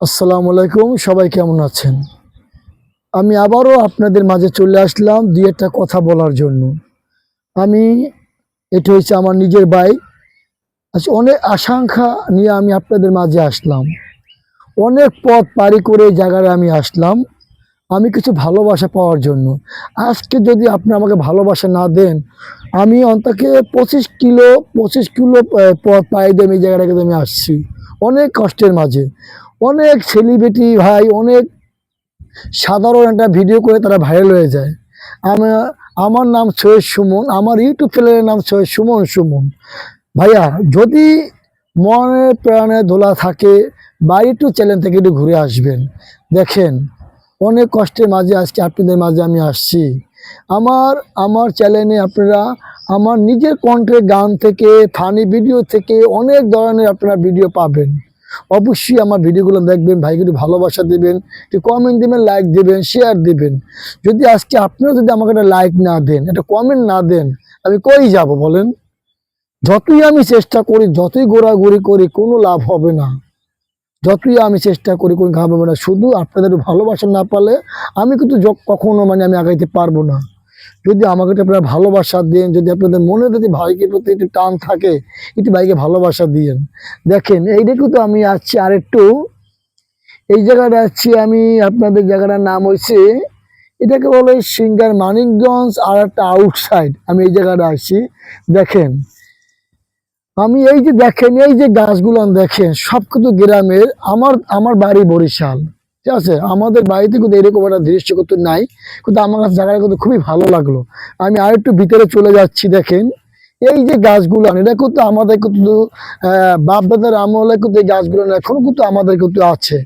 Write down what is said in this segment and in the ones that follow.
আসসালামু আলাইকুম, সবাই কেমন আছেন? আমি আবারও আপনাদের মাঝে চলে আসলাম দুই একটা কথা বলার জন্য। আমি, এটা হচ্ছে আমার নিজের বাইক আচ্ছা অনেক আকাঙ্ক্ষা নিয়ে আমি আপনাদের মাঝে আসলাম। অনেক পথ পাড়ি করে এই জায়গায় আমি আসলাম, আমি কিছু ভালোবাসা পাওয়ার জন্য। আজকে যদি আপনি আমাকে ভালোবাসা না দেন, আমি অন্তকে পঁচিশ কিলো পঁচিশ কিলো পথ পাড়ি দিয়ে আমি এই জায়গাটাকে আমি আসছি। অনেক কষ্টের মাঝে। অনেক সেলিব্রিটি ভাই, অনেক সাধারণ একটা ভিডিও করে তারা ভাইরাল হয়ে যায়। আমার আমার নাম সৈয়দ সুমন, আমার ইউটিউব চ্যানেলের নাম সৈয়দ সুমন সুমন। ভাইয়া, যদি মনে প্রাণে ধোলা থাকে, বা একটু চ্যানেল থেকে একটু ঘুরে আসবেন। দেখেন, অনেক কষ্টের মাঝে আজকে আপনাদের মাঝে আমি আসছি। আমার আমার চ্যানেলে আপনারা, আমার নিজের কণ্ঠের গান থেকে ফানি ভিডিও থেকে অনেক ধরনের আপনারা ভিডিও পাবেন। অবশ্যই আমার ভিডিওগুলো দেখবেন ভাইগুলি ভালোবাসা দেবেন, একটু কমেন্ট দেবেন লাইক দেবেন শেয়ার দেবেন। যদি আজকে আপনারা যদি আমাকে একটা লাইক না দেন, একটা কমেন্ট না দেন, আমি কই যাব বলেন? যতই আমি চেষ্টা করি, যতই ঘোরাঘুরি করি, কোনো লাভ হবে না। যতই আমি চেষ্টা করি, কোনো হবে না। শুধু আপনাদের ভালোবাসা না পালে আমি কিন্তু কখনো মানে আমি আগাইতে পারব না। যদি আমাকে আপনারা ভালোবাসা দেন, যদি আপনাদের মনে যদি ভাইকে প্রতি একটু টান থাকে, একটু ভাইকে ভালোবাসা দিয়েন। দেখেন এইটাকে তো আমি আসছি আর একটু এই জায়গাটা আসছি আমি, আপনাদের জায়গাটার নাম হয়েছে এটাকে বলে সিঙ্গার মানিকগঞ্জ আর একটা আউটসাইড আমি এই জায়গাটা আসছি, দেখেন। আমি এই যে দেখেন, এই যে গাছগুলো দেখেন সব কিন্তু গ্রামের, আমার আমার বাড়ি বরিশাল। ঠিক আছে? আমাদের বাড়িতে কিন্তু এরকম একটা দৃশ্য কিন্তু নাই। কিন্তু আমার কাছে জায়গাটা কিন্তু খুবই ভালো লাগল। আমি আর একটু ভিতরে চলে যাচ্ছি, দেখেন। এই যে গাছগুলো এটা কিন্তু আমাদের কিন্তু বাপদাদার আমলে কিন্তু এই গাছগুলো এখনও কিন্তু আমাদের কিন্তু আছে।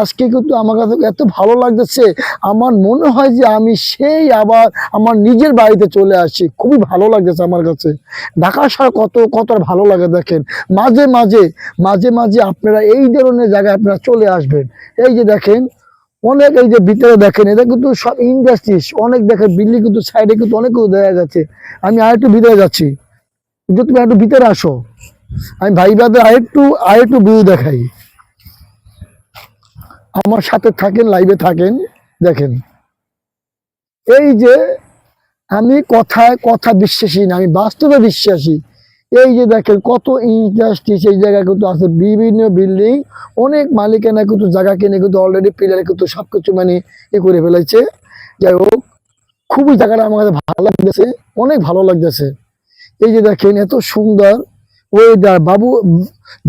আজকে কিন্তু আমার কাছে এত ভালো লাগতেছে, আমার মনে হয় যে আমি সেই আবার আমার নিজের বাড়িতে চলে আসছি, খুবই ভালো লাগতেছে আমার কাছে। ঢাকা শহর কত কত ভালো লাগে দেখেন। মাঝে মাঝে মাঝে মাঝে আপনারা এই ধরনের জায়গায় আপনারা চলে আসবেন। এই যে দেখেন, অনেক এই যে ভিতরে দেখেন, এটা কিন্তু সব ইন্ডাস্ট্রিজ অনেক দেখেন বিল্ডিং কিন্তু সাইডে কিন্তু অনেক দেখা যাচ্ছে। আমি আরেকটু ভিতরে যাচ্ছি। যে তুমি একটু ভিতরে আসো। আমি ভাই বাদে আরেকটু আরেকটু ভিউ দেখাই। আমার সাথে থাকেন, লাইভে থাকেন, দেখেন। এই যে আমি কথায় কথা বিশ্বাসী না, আমি বাস্তবে বিশ্বাসী। এই যে দেখেন কত ইন্ডাস্ট্রি, সেই জায়গায় কিন্তু আছে বিভিন্ন বিল্ডিং। অনেক মালিকানা কিন্তু জায়গা কিনে কিন্তু অলরেডি পিলারে কিন্তু সব কিছু মানে ই করে ফেলেছে। যাই হোক, খুবই জায়গাটা আমার কাছে ভালো লাগতেছে, অনেক ভালো লাগতেছে। এই যে দেখেন, এত সুন্দর ওয়েদার বাবু,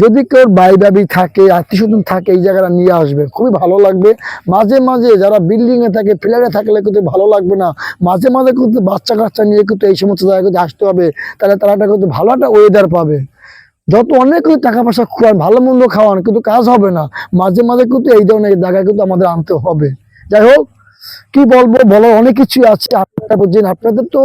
যদি কেউ বাই বাবি থাকে আত্মীয় স্বজন থাকে, এই জায়গাটা নিয়ে আসবে। খুবই ভালো লাগবে। মাঝে মাঝে যারা বিল্ডিং এ থাকে ফ্ল্যাটে থাকলে কিন্তু ভালো লাগবে না। মাঝে মাঝে কিন্তু বাচ্চা কাচ্চা নিয়ে কিন্তু এই সমস্ত জায়গায় কিন্তু আসতে হবে। তাহলে তারা একটা কিন্তু ভালো একটা ওয়েদার পাবে। যত অনেক টাকা পয়সা খাওয়ান ভালো মন্দ খাওয়ান, কিন্তু কাজ হবে না। মাঝে মাঝে কিন্তু এই ধরনের জায়গায় কিন্তু আমাদের আনতে হবে। যাই হোক, কি বলব? বলো অনেক কিছু আছে। আপনারা বুঝছেন আপনাদের তো,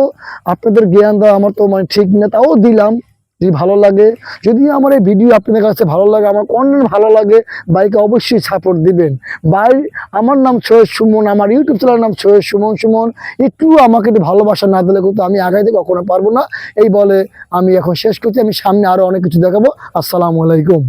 আপনাদের জ্ঞান দেওয়া আমার তো মানে ঠিক না, তাও দিলাম, যদি ভালো লাগে। যদি আমার এই ভিডিও আপনাদের কাছে ভালো লাগে, আমার কন্টেন্ট ভালো লাগে বাইকে অবশ্যই সাপোর্ট দিবেন। বাই আমার নাম সৈয়দ সুমন, আমার ইউটিউব চ্যানেলের নাম সৈয়দ সুমন সুমন। একটু আমাকে একটু ভালোবাসা না দিলে কিন্তু আমি আগাইতে কখনো পারব না। এই বলে আমি এখন শেষ করছি, আমি সামনে আরও অনেক কিছু দেখাবো। আসসালামু আলাইকুম।